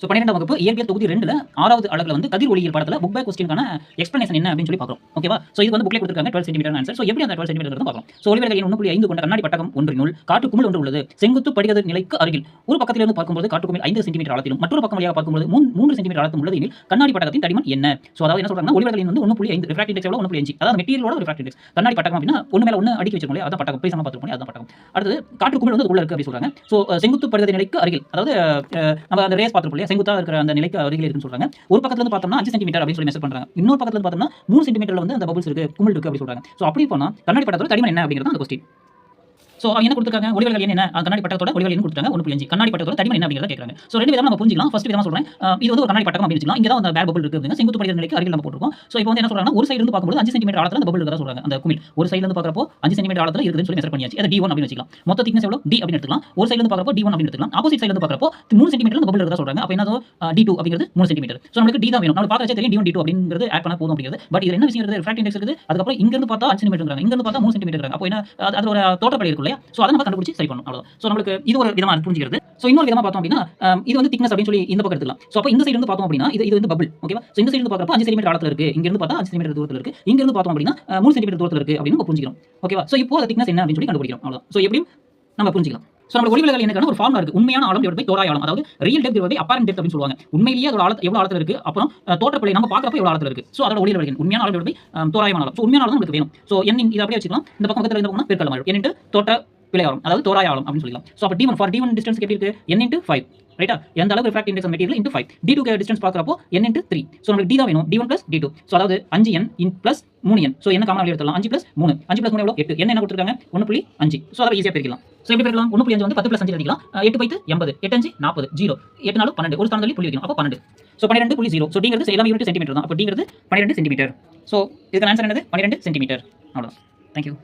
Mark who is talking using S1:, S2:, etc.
S1: So பன்னிரெண்டாம் வகுப்பு இயற்பியல் தொகுதி ரெண்டுல ஆறாவது அழகுல வந்து கதிர் ஒளியியல் பாடத்தில் புக் பேக் கொஸ்டினுக்கான எக்ஸ்பிளேஷன் என்ன அப்படின்னு சொல்லி பார்க்குறோம். ஓகேவா ஸோ இது வந்து புக்லேயே கொடுத்துருக்காங்க டுவெல் சென்டிமீட்டர் ஆன்சர் ஸோ எப்படி அந்த டுவெல் சென்டிமீட்டர் பார்க்கலாம் ஸோ ஒளிவிலகல் ஒன்று புள்ளி ஐந்து கொண்ட கண்ணாடி பட்டகம் ஒன்றினுள் காட்டு குமிழ் ஒன்று உள்ளது. செங்குத்து படிகத நிலைக்கு அருகில். ஒரு பக்கத்திலிருந்து பார்க்கும்போது காட்டு குமிழ் ஐந்து சென்டிமீட்டர் அளத்திலும் மற்றொரு பக்கம் வழியாக பார்க்கும்போது மூன்று சென்டிமீட்டர் அளத்தும் உள்ளது எனில் கண்ணாடி பட்டகத்தின் தடிமன் என்ன? ஸோ அதாவது என்ன சொல்றாங்க ஒளிவிலகலின் வந்து ஒன்று புள்ளி ஐந்து ரிஃப்ராக்ட் இண்டெக்ஸ் எவ்வளோ ஒன்று புள்ளி அஞ்சு. அதாவது மெட்டீரியலோட ரிஃப்ராக்ட் இண்டெக்ஸ் கண்ணாடி பட்டகம் அப்படின்னா ஒன்று மேல ஒன்று அடிக்க வச்சிருக்கோம் அதான் பட்டகம். போய் சம பார்த்துருக்கோம் அதான் பட்டகம். அடுத்து காட்டு குமிழ் வந்து உள்ள இருக்கு அப்படி சொல்றாங்க. ஸோ செங்குத்து படிகத நிலைக்கு அருகில். அதாவது நம்ம அந்த ரேஸ் பார்த்துருப்போம் இல்லையா செங்குத்தா இருக்கிற அந்த நிலைக்கு அருகில் இருக்குன்னு சொல்றாங்க. ஒரு பக்கத்துல இருந்து பார்த்தோம்னா அஞ்சு சென்டிமீட்டர் அப்படின்னு சொல்லி மெசர் பண்றாங்க. இன்னொரு பக்கத்துல இருந்து பார்த்தோம்னா மூணு சென்டிமீட்டர்ல வந்து அந்த பபுள்ஸ் இருக்கு குமிழ் இருக்கு அப்படி சொல்றாங்க. ஸோ அப்படி போனா கண்ணாடி படத்தோட தடிமன் என்ன அப்படிங்கிறது அந்த கொஸ்டின் ஸோ அவங்க என்ன கொடுத்துருக்காங்க? ஒளிவர்கள் என்ன? கண்ணாடி பட்டத்தோட ஒளிவர்கள் என்ன கொடுத்தாங்க ஒன்று புள்ளி அஞ்சு. கண்ணாடி பட்டத்தோட தடிமன் என்ன அப்படிங்கிறத கேட்குறாங்க ஸோ ரெண்டு விதமா நம்ம புரிஞ்சிக்கலாம். ஃபர்ஸ்ட் விதமா சொல்றேன். இது வந்து ஒரு கண்ணாடி பட்டம் அப்படின்னு வச்சுக்கலாம். இங்கே தான் அந்த பேர் பபுள் இருக்கு செங்குத்து படிக்கிற நிலைக்கு அருகில் நம்ம போட்டுருக்கோம். ஸோ இப்போ வந்து என்ன சொல்றாங்க ஒரு சைடு இருந்து பார்க்கும்போது அஞ்சு சென்டிமீட்டர் ஆழத்தில் அந்த பபுள் இருக்கிறத சொல்றாங்க. அந்த குமிழ். ஒரு சைடு இருந்து பார்க்குறப்போ அஞ்சு சென்டிமீட்டர் ஆழத்தில் இருக்குதுன்னு சொல்லி மெசர் பண்ணியாச்சு. அது டி ஒன் அப்படின்னு வச்சுக்கலாம். மொத்த திக்னஸ் எவ்வளோ டி அப்படின்னு எடுத்துக்கலாம். ஒரு சைடு இருந்து பார்க்குறப்போ டி ஒன் அப்படின்னு எடுத்துக்கலாம். ஆப்போசிட் சைடு இருந்து பார்க்குறப்போ மூணு சென்டிமீட்டர் அந்த பபுள் இருக்கிறத சொல்றாங்க. அப்போ என்ன டி டூ அப்படிங்கிறது மூணு சென்டிமீட்டர் ஸோ நம்மளுக்கு டி தான் வேணும். நம்ம பார்க்கறச்சே தெரியும் டி ஒன் டி டூ அப்படிங்கிறது ஆட் பண்ண போதும் அப்படிங்கிறது. பட் இது என்ன விஷயம் இருக்குது? ரிஃப்ராக்ட் இருக்குது. அதுக்கப்புறம் இங்க இருந்து பார்த்தா அஞ்சு சென்டிமீட்டர் இங்க இருந்து பார்த்தா மூணு சென்டிமீட்டர் அப்போ என்ன? அது ஒரு தோட்டப்படி இருக்கும் இல்லையா இல்லையா ஸோ அதை நம்ம கண்டுபிடிச்சி சரி பண்ணணும். அவ்வளோ ஸோ நம்மளுக்கு இது ஒரு விதமாக புரிஞ்சுக்கிறது. ஸோ இன்னொரு விதமாக பார்த்தோம் அப்படின்னா இது வந்து திக்னஸ் அப்படின்னு சொல்லி இந்த பக்கம் எடுத்துக்கலாம். ஸோ அப்போ இந்த சைடு வந்து பார்த்தோம் அப்படின்னா இது இது வந்து பபிள் ஓகேவா ஸோ இந்த சைடு வந்து பார்க்குறப்ப அஞ்சு சென்டிமீட்டர் ஆழத்தில் இருக்கு. இங்கிருந்து பார்த்தா அஞ்சு சென்டிமீட்டர் தூரத்தில் இருக்கு. இங்கிருந்து பார்த்தோம் அப்படின்னா மூணு சென்டிமீட்டர் தூரத்தில் இருக்கு அப்படின்னு நம்ம புரிஞ்சுக்கிறோம். ஓகேவா ஸோ இப்போ அந்த திக்னஸ் என்ன அப்படின்னு சொல்லி கண்டுபிடிக்கிறோம். அவ்வளோ ஸோ எப்படியும் நம்ம புரிஞ்சிக்கலாம். ஸோ நம்ம ஒளிவிலகல் என்னக்கான ஒரு ஃபார்முலா இருக்கு. உண்மையான ஆழம் டிவைட் பை தோராய ஆழம். அதாவது real depth divide by depth அப்படின்னு சொல்லுவாங்க. உண்மையிலேயே அதோட ஆழம் எவ்வளவு ஆழத்தில் இருக்கு? அப்புறம் அஹ், நம்ம பார்க்கறப்ப எவ்வளவு ஆழத்தில் இருக்கு? ஸோ அதோட ஒளிவிலகல் உண்மையான ஆழம் டிவைட் பை தோராயமான ஆழம். ஸோ உண்மையான ஆழம் நமக்கு வேணும். ஸோ என் இதை அப்படியே வச்சுக்கலாம். இந்த பக்கம் பக்கத்தில் இருந்து பெருக்கல் ஆழம் என் தோட்ட பிழை வரும் அதாவது தோராய ஆழம் அப்படின்னு சொல்லலாம் ஸோ அப்போ D one for D one distance எப்படி இருக்கு? என் இன்ட்டு ஃபைவ் ரைட்டா எந்த அளவுக்கு refract index material into five D two distance பார்க்குறப்போ என் இன்ட்டு த்ரீ ஸோ நமக்கு டி தான் வேணும். D one plus D two so அதாவது அஞ்சு என் இன் ப்ளஸ் மூணு என் ஸோ என்ன காமன் எடுத்துலாம் அஞ்சு பிளஸ் மூணு. அஞ்சு பிளஸ் மூணு எவ்வளோ எட்டு. என்ன என்ன கொடுத்துருக்காங்க? ஒன்று புள்ளி அஞ்சு. ஸோ அதை ஈஸியாக பிரிக்கலாம். ஸோ எப்படி பிரிக்கலாம்? ஒன்று புள்ளி அஞ்சு வந்து பத்து பிளஸ் அஞ்சு அடிக்கலாம் எட்டு பைத்து எண்பது. எட்டு அஞ்சு நாற்பது ஜீரோ. எட்டு நாலு பன்னெண்டு. ஒரு ஸ்தானத்தில் புள்ளி வைக்கணும். அப்போ பன்னெண்டு. ஸோ பன்னிரெண்டு புள்ளி ஜீரோ. ஸோ டிங்கிறது எல்லாமே யூனிட் சென்டிமீட்டர் தான். அப்போ டிங்கிறது பன்னிரெண்டு சென்டிமீட்டர் ஸோ இதுக்கு ஆன்சர் என்னது? பன்னிரெண்டு சென்டிமீட்டர் அவ்வளோ தேங்க்யூ